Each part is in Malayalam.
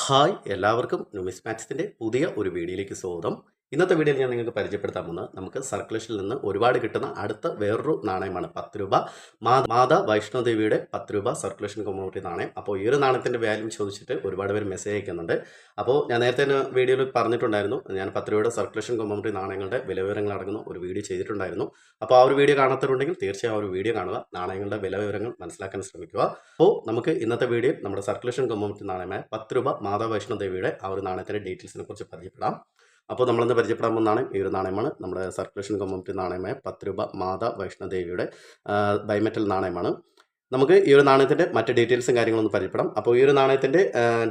ഹായ് എല്ലാവർക്കും ന്യൂമിസ്മാറ്റിക്സിന്റെ പുതിയ ഒരു വീഡിയോയിലേക്ക് സ്വാഗതം. ഇന്നത്തെ വീഡിയോയിൽ ഞാൻ നിങ്ങൾക്ക് പരിചയപ്പെടുത്താൻ പോകുന്നത് നമുക്ക് സർക്കുലേഷനിൽ നിന്ന് ഒരുപാട് കിട്ടുന്ന അടുത്ത വേറൊരു നാണയമാണ് പത്ത് രൂപ. മാതാ വൈഷ്ണോദേവിയുടെ പത്ത് രൂപ സർക്കുലേഷൻ കമ്മ്യൂണിറ്റി നാണയം. അപ്പോൾ ഈ ഒരു നാണയത്തിന്റെ വാല്യൂ ചോദിച്ചിട്ട് ഒരുപാട് പേര് മെസ്സേജ് അയക്കുന്നുണ്ട്. അപ്പോൾ ഞാൻ നേരത്തെ വീഡിയോയിൽ പറഞ്ഞിട്ടുണ്ടായിരുന്നു ഞാൻ പത്ത് രൂപയുടെ സർക്കുലേഷൻ കമ്മ്യൂണിറ്റി നാണയങ്ങളുടെ വില വിവരങ്ങൾ അടങ്ങുന്ന ഒരു വീഡിയോ ചെയ്തിട്ടുണ്ടായിരുന്നു. അപ്പോൾ ആ ഒരു വീഡിയോ കാണാത്തവരുണ്ടെങ്കിൽ തീർച്ചയായും ആ ഒരു വീഡിയോ കാണുക നാണയങ്ങളുടെ വില വിവരങ്ങൾ മനസ്സിലാക്കാൻ ശ്രമിക്കുക. അപ്പോൾ നമുക്ക് ഇന്നത്തെ വീഡിയോ നമ്മുടെ സർക്കുലേഷൻ കമ്മ്യൂണിറ്റി നാണയമായ പത്ത് രൂപ മാതാ വൈഷ്ണോദേവിയുടെ ആ ഒരു നാണയത്തിന്റെ ഡീറ്റെയിൽസിനെ കുറിച്ച് പരിചയപ്പെടാം. അപ്പോൾ നമ്മളിന്ന് പരിചയപ്പെടാൻ പോകുന്ന നാണയം ഈ ഒരു നാണയമാണ്. നമ്മുടെ സർക്കുലേഷൻ കമ്മ്യൂണിറ്റി നാണയമായ പത്ത് രൂപ മാതാ വൈഷ്ണദേവിയുടെ ബൈമെറ്റൽ നാണയമാണ്. നമുക്ക് ഈ ഒരു നാണയത്തിന്റെ മറ്റ് ഡീറ്റെയിൽസും കാര്യങ്ങളൊന്നും പരിചയപ്പെടാം. അപ്പോൾ ഈ ഒരു നാണയത്തിന്റെ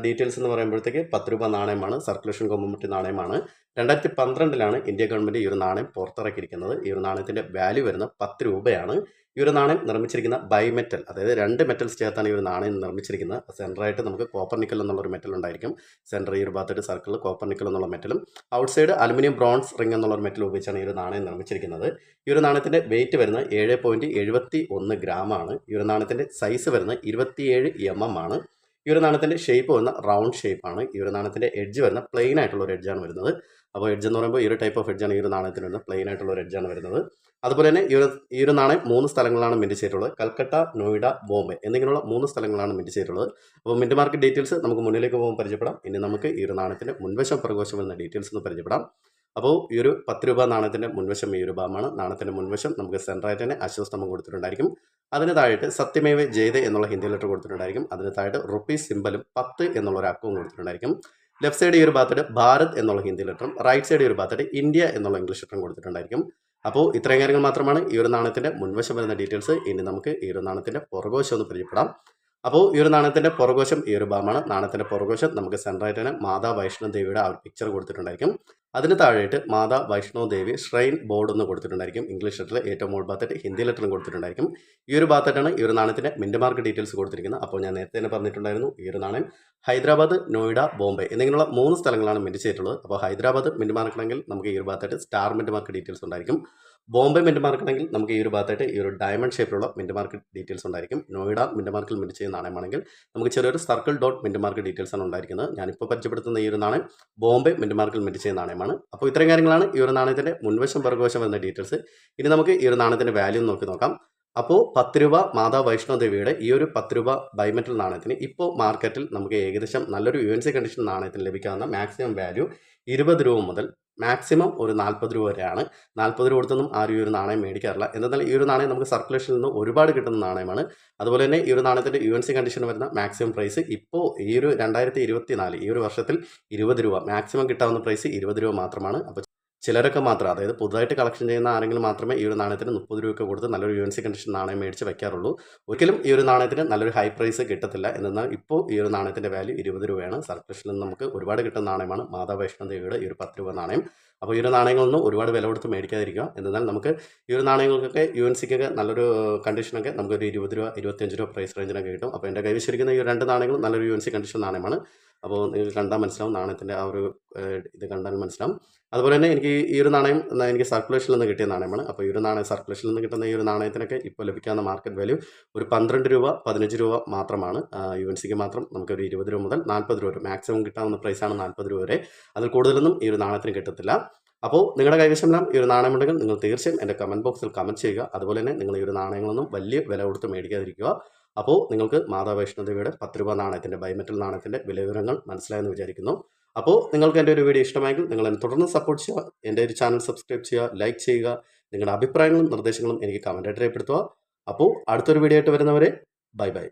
ഡീറ്റെയിൽസ് എന്ന് പറയുമ്പോഴത്തേക്ക് പത്ത് രൂപ നാണയമാണ് സർക്കുലേഷൻ കമ്മ്യൂണിറ്റി നാണയമാണ്. രണ്ടായിരത്തി പന്ത്രണ്ടിലാണ് ഇന്ത്യ ഗവൺമെന്റ് ഈ ഒരു നാണയം പുറത്തിറക്കിയിരിക്കുന്നത്. ഈ ഒരു നാണയത്തിന്റെ വാല്യൂ വരുന്നത് പത്ത് രൂപയാണ്. ഈ ഒരു നാണയം നിർമ്മിച്ചിരിക്കുന്ന ബൈമെറ്റൽ അതായത് രണ്ട് മെറ്റൽസ് ചേർത്താണ് ഈ ഒരു നാണയം നിർമ്മിച്ചിരിക്കുന്നത്. സെന്ററായിട്ട് നമുക്ക് കോപ്പർ നിക്കൽ എന്നുള്ളൊരു മെറ്റൽ ഉണ്ടായിരിക്കും. സെന്റർ ഈ ഒരു ഭാഗത്തായിട്ട് സർക്കിൾ കോപ്പർ നിക്കൽ എന്നുള്ള മെറ്റലും outside aluminium bronze ring എന്നുള്ളൊരു മെറ്റൽ ഉപയോഗിച്ചാണ് ഈ ഒരു നാണയം നിർമ്മിച്ചിരിക്കുന്നത്. ഈ ഒരു നാണയത്തിന്റെ വെയിറ്റ് വരുന്നത് ഏഴ് പോയിന്റ് എഴുപത്തി ഒന്ന് ഗ്രാമാണ് ഈ ഒരു നാണയത്തിന്റെ സൈസ് വരുന്നത് ഇരുപത്തിയേഴ് എം എം ആണ്. ഈ ഒരു നാണയത്തിന്റെ ഷേപ്പ് വരുന്ന റൗണ്ട് ഷേപ്പാണ് ഈ ഒരു നാണയത്തിന്റെ എഡ്ജ് വരുന്ന പ്ലെയിൻ ആയിട്ടുള്ള ഒരു എഡ്ജാണ് വരുന്നത്. അപ്പോൾ എഡ്ജ് എന്ന് പറയുമ്പോൾ ഈ ഒരു ടൈപ്പ് ഓഫ് എഡ്ജാണ് ഈ ഒരു നാണയത്തിന് വരുന്നത്. പ്ലെയിൻ ആയിട്ടുള്ള ഒരു എഡ്ജാണ് വരുന്നത്. അതുപോലെ തന്നെ ഈ ഒരു ഈ ഒരു നാണയം മൂന്ന് സ്ഥലങ്ങളാണ് മിന്റ് ചെയ്തിട്ടുള്ളത്. കൽക്കട്ട നോയിഡ ബോംബെ എന്നിങ്ങനെയുള്ള മൂന്ന് സ്ഥലങ്ങളാണ് മിന്റ് ചെയ്തിട്ടുള്ളത്. അപ്പോൾ മിന്റ് മാർക്കറ്റ് ഡീറ്റെയിൽസ് നമുക്ക് മുന്നിലേക്ക് പോകുമ്പോൾ പരിചയപ്പെടാം. ഇനി നമുക്ക് ഈ ഒരു നാണയത്തിന്റെ മുൻവശം പ്രകോശം എന്ന ഡീറ്റെയിൽസ് ഒന്ന് പരിചയപ്പെടാം. അപ്പോൾ ഈ ഒരു പത്ത് രൂപ നാണയത്തിന്റെ മുൻവശം ഈ ഒരു ഭാഗമാണ്. നാണയത്തിന്റെ മുൻവശം നമുക്ക് സെൻട്രായിട്ട് തന്നെ അശ്വസ്തമം കൊടുത്തിട്ടുണ്ടായിരിക്കും. അതിന് താഴെയായിട്ട് സത്യമേവ ജയ്ത എന്നുള്ള ഹിന്ദി ലെറ്റർ കൊടുത്തിട്ടുണ്ടായിരിക്കും. അതിന് താഴെയായിട്ട് റുപ്പീസ് സിമ്പലും പത്ത് എന്നുള്ള ഒരു അക്കവും കൊടുത്തിട്ടുണ്ടായിരിക്കും. ലെഫ്റ്റ് സൈഡ് ഈ ഒരു ഭാഗത്തായിട്ട് ഭാരത് എന്നുള്ള ഹിന്ദി ലെറ്ററും റൈറ്റ് സൈഡ് ഈ ഒരു ഭാഗത്തായിട്ട് ഇന്ത്യ എന്നുള്ള ഇംഗ്ലീഷ് ലെറ്ററും കൊടുത്തിട്ടുണ്ടായിരിക്കും. അപ്പോൾ ഇത്രയും കാര്യങ്ങൾ മാത്രമാണ് ഈ ഒരു നാണയത്തിന്റെ മുൻവശം വരുന്ന ഡീറ്റെയിൽസ് ഇനി നമുക്ക് ഈ ഒരു നാണയത്തിന്റെ പുറകോശം ഒന്ന് പരിചയപ്പെടാം. അപ്പോൾ ഈ ഒരു നാണയത്തിന്റെ പുറകോശം ഈ ഒരു ഭാഗമാണ്. നാണയത്തിന്റെ പുറകോശം നമുക്ക് സെൻട്രായിട്ട് തന്നെ മാതാ വൈഷ്ണവ ദേവിയുടെ ആ ഒരു പിക്ചർ കൊടുത്തിട്ടുണ്ടായിരിക്കും. അതിന് താഴെയായിട്ട് മാതാ വൈഷ്ണവ് ദേവി ഷ്രൈൻ ബോർഡ് എന്ന് കൊടുത്തിട്ടുണ്ടായിരിക്കും. ഇംഗ്ലീഷ് ലെറ്ററിൽ ഏറ്റവും മുകൾ ഭാഗത്തായിട്ട് ഹിന്ദി ലെറ്ററും കൊടുത്തിട്ടുണ്ടായിരിക്കും. ഈ ഒരു ഭാഗത്തായിട്ടാണ് ഈ ഒരു നാണയത്തിന്റെ മിന്റ് മാർക്ക് ഡീറ്റെയിൽസ് കൊടുത്തിരിക്കുന്നത്. അപ്പോൾ ഞാൻ നേരത്തെ തന്നെ പറഞ്ഞിട്ടുണ്ടായിരുന്നു ഈ ഒരു നാണയം ഹൈദരാബാദ് നോയിഡ ബോംബെ എന്നിങ്ങനെയുള്ള മൂന്ന് സ്ഥലങ്ങളാണ് മിന്റ് ചെയ്തിട്ടുള്ളത്. അപ്പോൾ ഹൈദരാബാദ് മിന്റ് മാർക്കണമെങ്കിൽ നമുക്ക് ഈ ഒരു ഭാഗത്തായിട്ട് സ്റ്റാർ മിന്റ് മാർക്ക് ഡീറ്റെയിൽസ് ഉണ്ടായിരിക്കും. ബോംബെ മിന്റ് മാർക്കണമെങ്കിൽ നമുക്ക് ഈ ഒരു ഭാഗത്തായിട്ട് ഈ ഒരു ഡയമണ്ട് ഷേപ്പിലുള്ള മിന്റ് മാർക്കറ്റ് ഡീറ്റെയിൽസ് ഉണ്ടായിരിക്കും. നോയിഡ മിന്റ് മാർക്കിൽ മിന്റ് ചെയ്യുന്ന നാണയമാണെങ്കിൽ നമുക്ക് ചെറിയൊരു circle dot mint market details ആണ് ഉണ്ടായിരിക്കുന്നത്. ഞാനിപ്പോൾ പരിചയപ്പെടുത്തുന്ന ഈ ഒരു നാണയം ബോംബെ മിന്റ് മാർക്കിൽ മിന്റ് ചെയ്യുന്ന നാണയമാണ്. അപ്പോൾ ഇത്രയും കാര്യങ്ങളാണ് ഈ ഒരു നാണയത്തിന്റെ മുൻവശം പിറകുവശം വരുന്ന ഡീറ്റെയിൽസ് ഇനി നമുക്ക് ഈ ഒരു നാണയത്തിന്റെ വാല്യൂ നോക്കി നോക്കാം. അപ്പോൾ പത്ത് രൂപ മാതാ വൈഷ്ണോദേവിയുടെ ഈ ഒരു പത്ത് രൂപ ബൈമെറ്റൽ നാണയത്തിന് ഇപ്പോൾ മാർക്കറ്റിൽ നമുക്ക് ഏകദേശം നല്ലൊരു യു എൻ സി കണ്ടീഷൻ നാണയത്തിന് ലഭിക്കാവുന്ന മാക്സിമം വാല്യൂ ഇരുപത് രൂപ മുതൽ മാക്സിമം ഒരു നാൽപ്പത് രൂപ വരെയാണ്. നാൽപ്പത് രൂപ കൊടുത്തൊന്നും ആരും ഈ ഒരു നാണയം മേടിക്കാറില്ല. എന്നാൽ ഈ ഒരു നാണയം നമുക്ക് സർക്കുലേഷനിൽ നിന്ന് ഒരുപാട് കിട്ടുന്ന നാണയമാണ്. അതുപോലെ തന്നെ ഈ ഒരു നാണയത്തിന്റെ യു എൻ സി കണ്ടീഷൻ വരുന്ന മാക്സിമം പ്രൈസ് ഇപ്പോൾ ഈ ഒരു രണ്ടായിരത്തി ഇരുപത്തി നാല് ഈ ഒരു വർഷത്തിൽ ഇരുപത് രൂപ. മാക്സിമം കിട്ടാവുന്ന പ്രൈസ് ഇരുപത് രൂപ മാത്രമാണ്. അപ്പോൾ ചിലരൊക്കെ മാത്രം അതായത് പുതുതായിട്ട് കളക്ഷൻ ചെയ്യുന്ന ആരെങ്കിലും മാത്രമേ ഈ ഒരു നാണയത്തിന് മുപ്പത് രൂപയൊക്കെ കൊടുത്ത് നല്ലൊരു യു എൻ സി കണ്ടീഷൻ നാണയം മേടിച്ച് വെക്കാറുള്ളൂ. ഒരിക്കലും ഈ ഒരു നാണയത്തിന് നല്ലൊരു ഹൈ പ്രൈസ് കിട്ടത്തില്ല. എന്നാൽ ഇപ്പോൾ ഈ ഒരു നാണയത്തിന്റെ വാല്യൂ ഇരുപത് രൂപയാണ്. സർക്കസിൽ നിന്ന് നമുക്ക് ഒരുപാട് കിട്ടുന്ന നാണയമാണ് മാതാ വൈഷ്ണവ് ദേവിയുടെ ഈ ഒരു പത്ത് രൂപ നാണയം. അപ്പോൾ ഈ ഒരു നാണയങ്ങളൊന്നും ഒരുപാട് വില കൊടുത്ത് മേടിക്കാതിരിക്കുക. എന്നാൽ നമുക്ക് ഈ ഒരു നാണയങ്ങൾക്കൊക്കെ യു എൻ സിക്കൊക്കെ നല്ലൊരു കണ്ടീഷനൊക്കെ നമുക്കൊരു ഇരുപത് രൂപ ഇരുപത്തഞ്ച് രൂപ പ്രൈസ് റേഞ്ചിനൊക്കെ കിട്ടും. അപ്പോൾ എന്റെ കൈവശിരിക്കുന്ന ഈ രണ്ട് നാണയങ്ങളും നല്ലൊരു യു എൻ സി കണ്ടീഷൻ നാണയമാണ്. അപ്പോൾ നിങ്ങൾക്ക് കണ്ടാൽ മനസ്സിലാവും നാണയത്തിന്റെ ആ ഒരു ഇത് കണ്ടാൽ മനസ്സിലാവും. അതുപോലെ തന്നെ എനിക്ക് ഈ ഒരു നാണയം എനിക്ക് സർക്കുലേഷനിൽ നിന്ന് കിട്ടിയ നാണയമാണ്. അപ്പോൾ ഈ ഒരു നാണയം സർക്കുലേഷനിൽ നിന്ന് കിട്ടുന്ന ഈ ഒരു നാണയത്തിനൊക്കെ ഇപ്പോൾ ലഭിക്കാവുന്ന മാർക്കറ്റ് വാല്യൂ ഒരു പന്ത്രണ്ട് രൂപ പതിനഞ്ച് രൂപ മാത്രമാണ്. യു എൻ സിക്ക് മാത്രം നമുക്കൊരു ഇരുപത് രൂപ മുതൽ നാൽപ്പത് രൂപ വരെ മാക്സിമം കിട്ടാവുന്ന പ്രൈസാണ് നാൽപ്പത് രൂപ വരെ. അതിൽ കൂടുതലൊന്നും ഈ ഒരു നാണയത്തിന് കിട്ടത്തില്ല. അപ്പോൾ നിങ്ങളുടെ കൈവശമെല്ലാം ഈ ഒരു നാണയമുണ്ടെങ്കിൽ നിങ്ങൾ തീർച്ചയായും എന്റെ കമന്റ് ബോക്സിൽ കമന്റ് ചെയ്യുക. അതുപോലെ തന്നെ നിങ്ങൾ ഈ ഒരു നാണയങ്ങളൊന്നും വലിയ വില കൊടുത്ത് മേടിക്കാതിരിക്കുക. അപ്പോൾ നിങ്ങൾക്ക് മാതാ വൈഷ്ണോദേവിയുടെ പത്ത് രൂപ നാണയത്തിന്റെ ബൈമെറ്റൽ നാണയത്തിന്റെ വിലവിവരങ്ങൾ മനസ്സിലായെന്ന് വിചാരിക്കുന്നു. അപ്പോൾ നിങ്ങൾക്ക് എന്റെ ഒരു വീഡിയോ ഇഷ്ടമായെങ്കിൽ നിങ്ങൾ എന്നെ തുടർന്ന് സപ്പോർട്ട് ചെയ്യുക എന്റെ ഒരു ചാനൽ സബ്സ്ക്രൈബ് ചെയ്യുക ലൈക്ക് ചെയ്യുക നിങ്ങളുടെ അഭിപ്രായങ്ങളും നിർദ്ദേശങ്ങളും എനിക്ക് കമന്റായിട്ട് രേഖപ്പെടുത്തുക. അപ്പോൾ അടുത്തൊരു വീഡിയോ ആയിട്ട് വരുന്നവരെ ബൈ ബൈ.